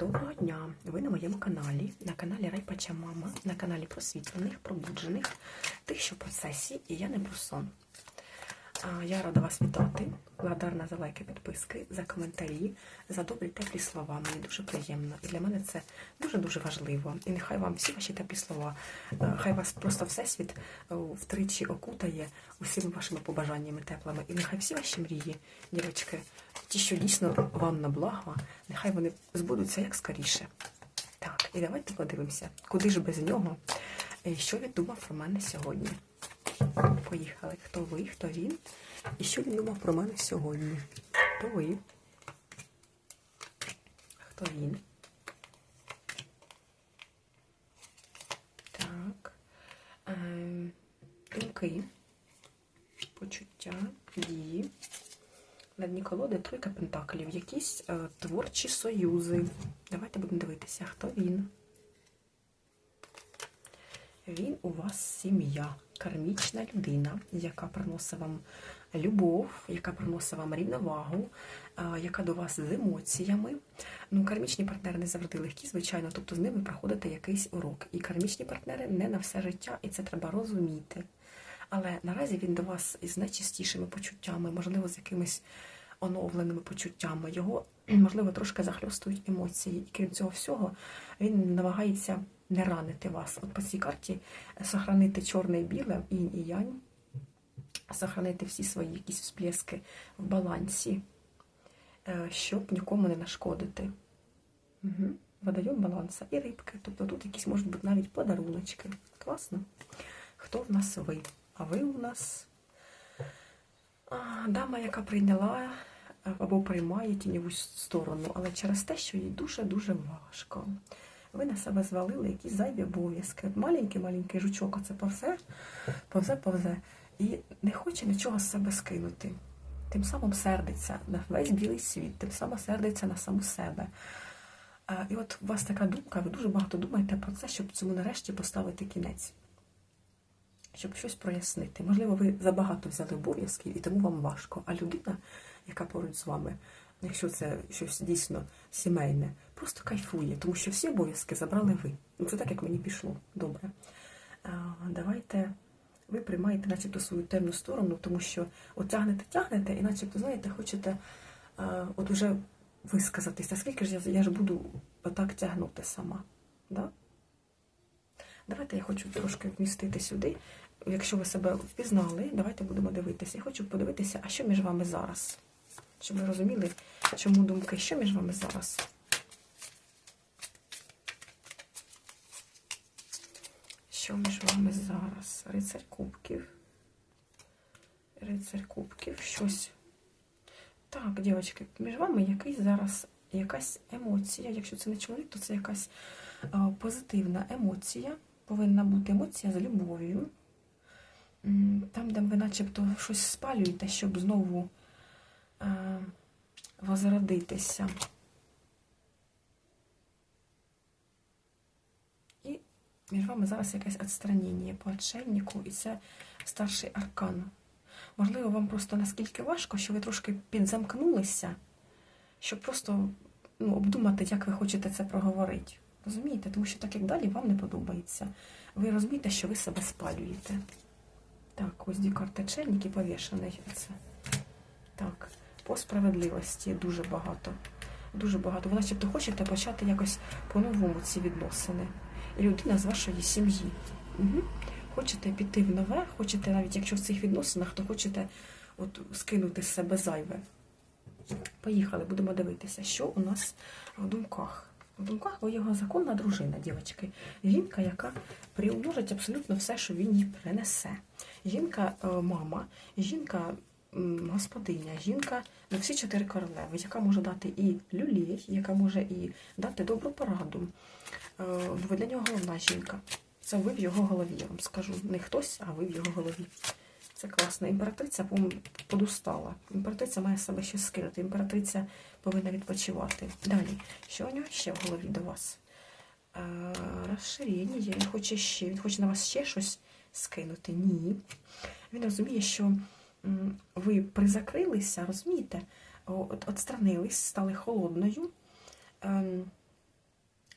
Доброго дня! Ви на моєму каналі, на каналі Райпача Мама, на каналі просвітлених, пробуджених, тих, що в процесі, і я не про сон. Я рада вас вітати. Благодарна за лайки, підписки, за коментарі, за добрі теплі слова. Мені дуже приємно. І для мене це дуже-дуже важливо. І нехай вам всі ваші теплі слова, хай вас просто Всесвіт е, втричі окутає усіма вашими побажаннями теплими. І нехай всі ваші мрії, дівчатки, ті, що дійсно вам на благо, нехай вони збудуться як скоріше. Так, і давайте подивимося, куди ж без нього, що він думав про мене сьогодні. Поїхали. Хто ви, хто він? І що він думав про мене сьогодні? Хто ви? Хто він? Так. Ем, думки, почуття, дії. На дні колоди тройка пентаклів. Якісь е, творчі союзи. Давайте будемо дивитися, хто він. Він у вас сім'я, кармічна людина, яка приносить вам любов, яка приносить вам рівновагу, а, яка до вас з емоціями. Ну, кармічні партнери не завжди легкі, звичайно, тобто з ними проходите якийсь урок. І кармічні партнери не на все життя, і це треба розуміти. Але наразі він до вас із найчистішими почуттями, можливо, з якимись оновленими почуттями. Його, можливо, трошки захльостують емоції. І крім цього всього, він намагається не ранити вас. От по цій карті сохранити чорне і біле, інь і янь, сохранити всі свої якісь всплески в балансі, е, щоб нікому не нашкодити. Угу. Водойом баланса і рибки. Тобто тут якісь можуть бути навіть подаруночки. Класно. Хто в нас ви? А ви у нас дама, яка прийняла е, або приймає тіньову сторону, але через те, що їй дуже-дуже важко. Ви на себе звалили якісь зайві обов'язки. Маленький-маленький жучок, оце повзе, повзе, повзе. І не хоче нічого з себе скинути. Тим самим сердиться на весь білий світ, тим самим сердиться на саму себе. І от у вас така думка, ви дуже багато думаєте про це, щоб цьому нарешті поставити кінець, щоб щось прояснити. Можливо, ви забагато взяли обов'язків і тому вам важко. А людина, яка поруч з вами, якщо це щось дійсно сімейне, просто кайфує, тому що всі обов'язки забрали ви. Ну, Це так, як мені пішло. Добре. А, Давайте ви приймаєте начебто свою темну сторону, тому що от тягнете, тягнете, і начебто, знаєте, хочете а, от уже висказатися, скільки ж я, я ж буду отак тягнути сама. Да? Давайте я хочу трошки вмістити сюди. Якщо ви себе впізнали, давайте будемо дивитися. Я хочу подивитися, а що між вами зараз? Щоб ви розуміли, чому думки, що між вами зараз? Що між вами зараз? Рицарь кубків. Рицарь кубків. Щось. Так, дівчатки, між вами якийсь зараз якась емоція. Якщо це не чоловік, то це якась а, позитивна емоція. Повинна бути емоція з любов'ю. Там, де ви начебто щось спалюєте, щоб знову а, возродитися. І між вами зараз якесь відстранення по отшельнику, і це старший аркан. Можливо, вам просто наскільки важко, що ви трошки підзамкнулися, щоб просто ну, обдумати, як ви хочете це проговорити. Розумієте? Тому що так як далі вам не подобається. Ви розумієте, що ви себе спалюєте. Так, ось дві карти отшельник і повішений. Це. Так, по справедливості дуже багато. Дуже багато. Ви начебто хочете почати якось по-новому ці відносини. І людина з вашої сім'ї. Угу. Хочете піти в нове, хочете, навіть якщо в цих відносинах, то хочете от, скинути з себе зайве. Поїхали, будемо дивитися, що у нас в думках. В думках ви його законна дружина, дівчатки. Жінка, яка приумножить абсолютно все, що він їй принесе. Жінка е, мама, жінка. Господиня, жінка на всі чотири королеви, яка може дати і люлей, яка може і дати добру пораду. Е, Ви для нього головна жінка. Це ви в його голові, я вам скажу. Не хтось, а ви в його голові. Це класно. Імператриця подустала. Імператриця має себе ще скинути. Імператриця повинна відпочивати. Далі, що у нього ще в голові до вас? Е, розширення. Він хоче ще, він хоче на вас ще щось скинути. Ні. Він розуміє, що ви призакрилися, розумієте? От, стали холодною. Ем,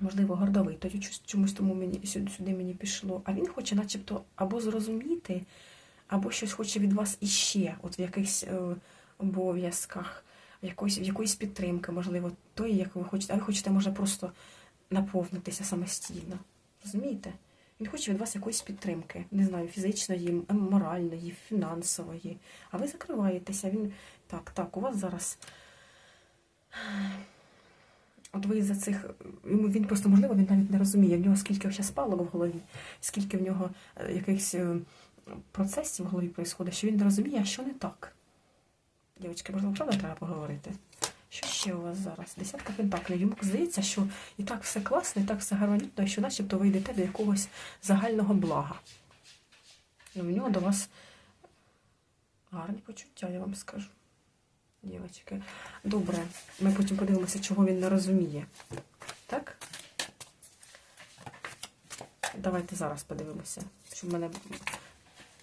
можливо, гордовий, чомусь, тому мені сюди, мені пішло. А він хоче, начебто, або зрозуміти, або щось хоче від вас іще, от в якихось е, обов'язках, якоїсь, якоїсь підтримки, можливо, тої, як ви хочете, а ви хочете, може, просто наповнитися самостійно. Розумієте? Він хоче від вас якоїсь підтримки, не знаю, фізичної, моральної, фінансової. А ви закриваєтеся. Він так, так, у вас зараз. От ви за цих. Він просто, можливо, він навіть не розуміє, в нього скільки ще спалок в голові, скільки в нього е, якихось е, процесів в голові відбувається, що він не розуміє, що не так. Дівчатки, можливо, правда треба поговорити? Що ще у вас зараз? Десятка пентаклів. Йому здається, що і так все класно, і так все гармонійно, що начебто ви йдете до якогось загального блага. І в нього до вас гарні почуття, я вам скажу. Дівчатки. Добре, ми потім подивимося, чого він не розуміє. Так? Давайте зараз подивимося, щоб мене.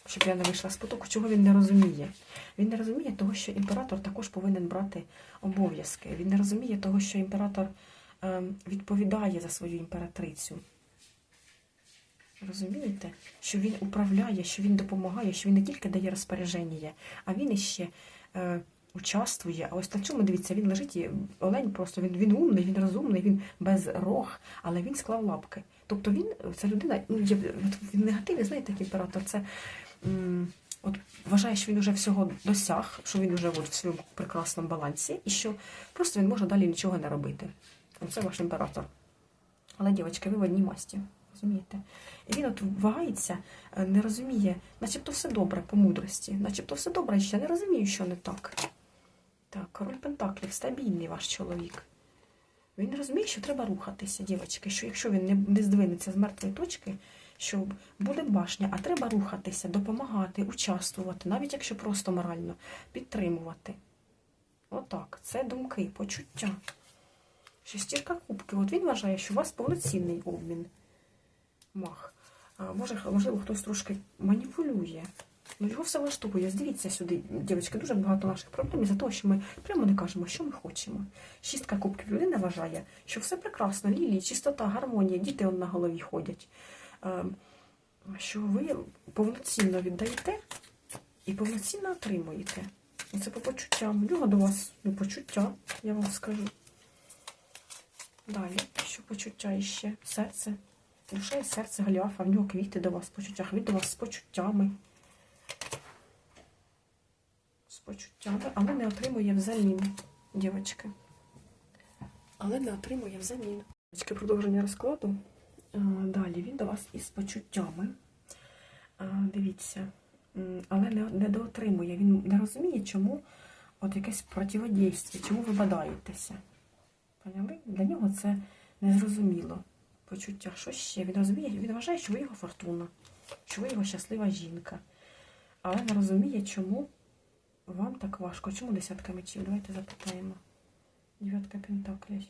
Щоб я не вийшла з потоку, чого він не розуміє. Він не розуміє того, що імператор також повинен брати обов'язки. Він не розуміє того, що імператор е, відповідає за свою імператрицю. Розумієте? Що він управляє, що він допомагає, що він не тільки дає розпорядження, а він іще е, участвує. А ось на цьому, дивіться, він лежить, і олень просто він, він умний, він розумний, він без рог, але він склав лапки. Тобто він, це людина, ну, він негативний, знаєте, як імператор, це от вважає, що він вже всього досяг, що він вже от в своєму прекрасному балансі, і що просто він може далі нічого не робити. Це ваш імператор. Але, дівчатки, ви в одній масті. Розумієте? І він от вагається, е, не розуміє, начебто все добре по мудрості, начебто все добре, і ще не розумію, що не так. Так, король Пентаклів, стабільний ваш чоловік. Він розуміє, що треба рухатися, дівчатки, що якщо він не, не здвинеться з мертвої точки, що буде башня, а треба рухатися, допомагати, участвувати, навіть якщо просто морально, підтримувати. Отак, це думки, почуття. Шестірка кубків. От він вважає, що у вас повноцінний обмін. Мах. А, може, можливо, хтось трошки маніпулює. Ну, його все влаштовує. Здивіться сюди, дівчатки, дуже багато наших проблем із-за того, що ми прямо не кажемо, що ми хочемо. Шістка кубків людина вважає, що все прекрасно, лілії, чистота, гармонія, діти на голові ходять. Е, Що ви повноцінно віддаєте і повноцінно отримуєте. Це по почуттям. Нього до вас ну, почуття, я вам скажу. Далі, що почуття іще? Серце. Душа і серце Голіафа, в нього квіти до вас в почуттях, він до вас з почуттями. З почуттями, але не отримує взамін, дівчатки. Але не отримує взамін. Дівчатки, продовження розкладу. А, Далі він до вас із почуттями. Дивіться, але не, доотримує. Він не розуміє, чому от якесь противодействие, чому ви бадаєтеся. Поняли? Для нього це незрозуміло почуття. Що ще? Він розуміє, він вважає, що ви його фортуна, що ви його щаслива жінка. Але не розуміє, чому вам так важко. Чому десятка мечів? Давайте запитаємо. Дев'ятка пентаклів.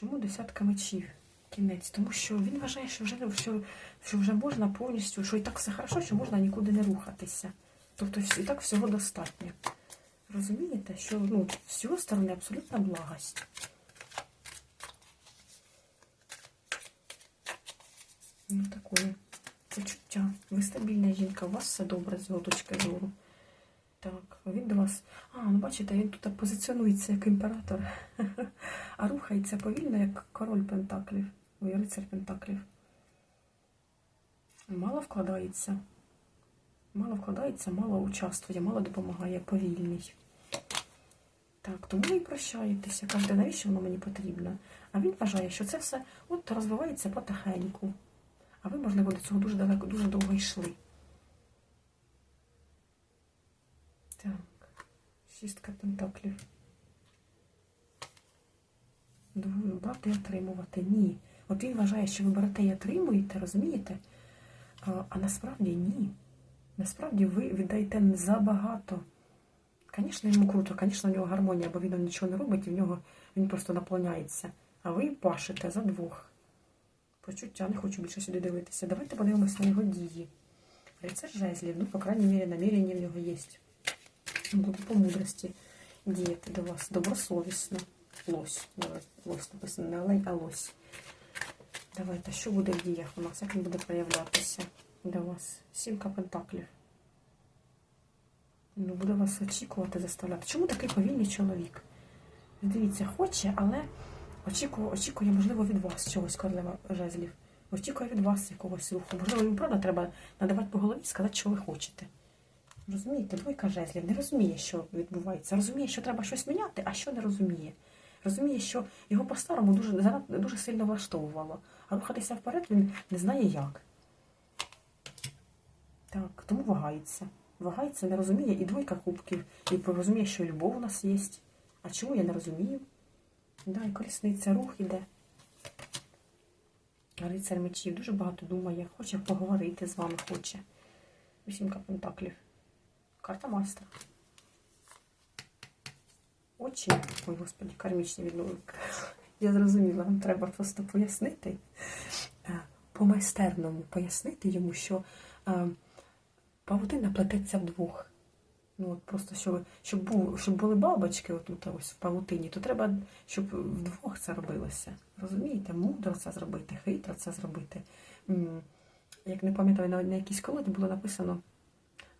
Чому десятка мечів? Кінець, тому що він вважає, що вже що, що вже можна повністю, що і так все хорошо, що можна нікуди не рухатися. Тобто і так всього достатньо. Розумієте, що ну, з його сторони абсолютна благость. Ну, таке почуття. Ви стабільна жінка, у вас все добре з його точки зору. Так, він до вас. А, ну бачите, він тут позиціонується як імператор, а рухається повільно, як король Пентаклів. Ой, рицар Пентаклів. Мало вкладається. Мало вкладається, мало участвує, мало допомагає, повільний. Так, тому і прощаєтеся. Кажете, навіщо воно мені потрібно? А він вважає, що це все от розвивається потихеньку. А ви, можливо, до цього дуже далеко, дуже довго йшли. Так, шістка пентаклів. Брати і отримувати. Ні. От він вважає, що ви берете і отримуєте, розумієте? А, а насправді ні. Насправді ви віддаєте забагато. Звісно, йому круто, звісно, у нього гармонія, бо він нічого не робить, і в нього він просто наповняється. А ви пашете за двох. Почуття, не хочу більше сюди дивитися. Давайте подивимося на його дії. Рицар жезлів, ну, по крайній мірі, намірення в нього є. Буду по мудрості діяти до вас добросовісно. Лось. Лось написано не олень, а лось. Давайте, що буде в діях у нас? Як він буде проявлятися до вас? Сімка пентаклів. Ну, буде вас очікувати, заставляти. Чому такий повільний чоловік? Дивіться, хоче, але очікує, очікує, можливо, від вас чогось королева жезлів. Очікує від вас якогось руху. Можливо, йому правда треба надавати по голові і сказати, що ви хочете. Розумієте, двойка жезлів не розуміє, що відбувається. Розуміє, що треба щось міняти, а що не розуміє. Розуміє, що його по-старому дуже, дуже сильно влаштовувало. А рухатися вперед він не знає як. Так, тому вагається. Вагається, не розуміє і двойка кубків, і розуміє, що любов у нас є. А чому я не розумію? Да, і колісниця, рух іде. А Лицар мечів дуже багато думає, хоче поговорити з вами, хоче. Вісімка пентаклів. Карта майстра. Очі. Ой, господи, кармічні відновлення. Я зрозуміла, вам треба просто пояснити, е, по-майстерному пояснити йому, що е, павутина плететься вдвох. Ну, от просто щоб, щоб, був, щоб були бабочки отут ось в павутині, то треба, щоб вдвох це робилося. Розумієте? Мудро це зробити, хитро це зробити. Як не пам'ятаю, на якійсь колоді було написано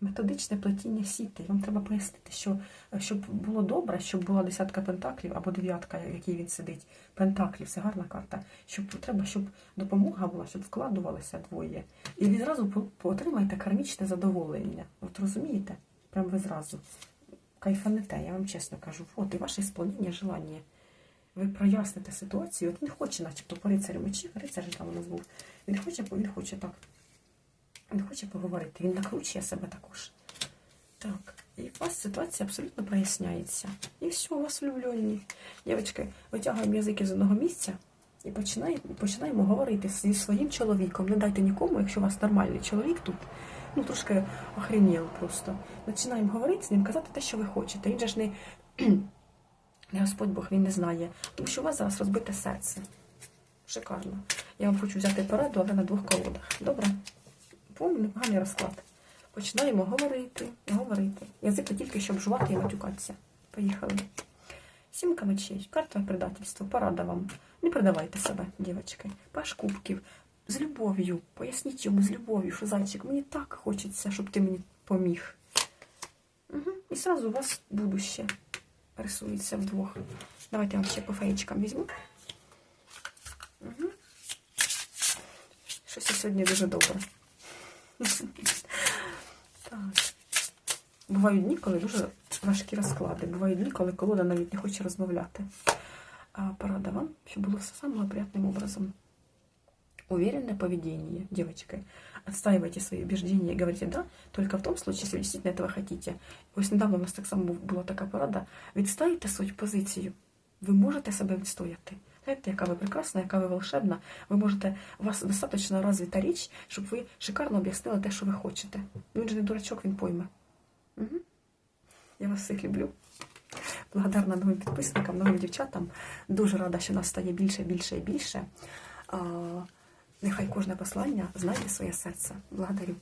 методичне плетіння сіти. Вам треба пояснити, що щоб було добре, щоб була десятка пентаклів або дев'ятка, в якій він сидить. Пентаклів це гарна карта. Щоб треба, щоб допомога була, щоб вкладувалися двоє. І відразу отримаєте кармічне задоволення. От розумієте? Прям ви зразу кайфанете, я вам чесно кажу. От і ваше сповнення желання. Ви проясните ситуацію. От він хоче, начебто, по рицарю мечів, рицар там у нас був. Він хоче, бо він хоче так. Він хоче поговорити, він накручує себе також. Так, і у вас ситуація абсолютно проясняється. І все, у вас влюблені. Дівчатки, витягуємо язики з одного місця і починаємо, починаємо говорити зі своїм чоловіком. Не дайте нікому, якщо у вас нормальний чоловік тут, ну трошки охренів просто. Починаємо говорити з ним, казати те, що ви хочете. Він же ж не, не Господь Бог, він не знає. Тому що у вас зараз розбите серце. Шикарно. Я вам хочу взяти пораду, але на двох колодах. Добре? Повний непоганий розклад. Починаємо говорити, говорити. Язик тільки щоб жувати і матюкатися. Поїхали. Сімка мечей, карта предательства, порада вам. Не предавайте себе, дівчатки. Паш кубків. З любов'ю. Поясніть йому з любов'ю, що зайчик, мені так хочеться, щоб ти мені поміг. Угу. І зразу у вас будуще рисується вдвох. Давайте я вам ще по феєчкам візьму. Угу. Щось сьогодні дуже добре. Так. Бувають дні, коли дуже важкі розклади. Бувають дні, коли колода навіть не хоче розмовляти. А порада вам, щоб було все самым приятным образом. Уверенное поведение, девочки. Отстаивайте свои убеждения и говорите «да» только в том случае, если вы действительно этого хотите. Ось недавно у нас так само був- була така порада. Відстоїте свою позицію. Ви можете себе відстояти. Знаєте, яка ви прекрасна, яка ви волшебна. Ви можете, у вас достатньо розвита річ, щоб ви шикарно об'яснили те, що ви хочете. Він же не дурачок, він пойме. Угу. Я вас всіх люблю. Благодарна новим підписникам, новим дівчатам. Дуже рада, що нас стає більше, більше і більше. А, нехай кожне послання знайде своє серце. Благодарю.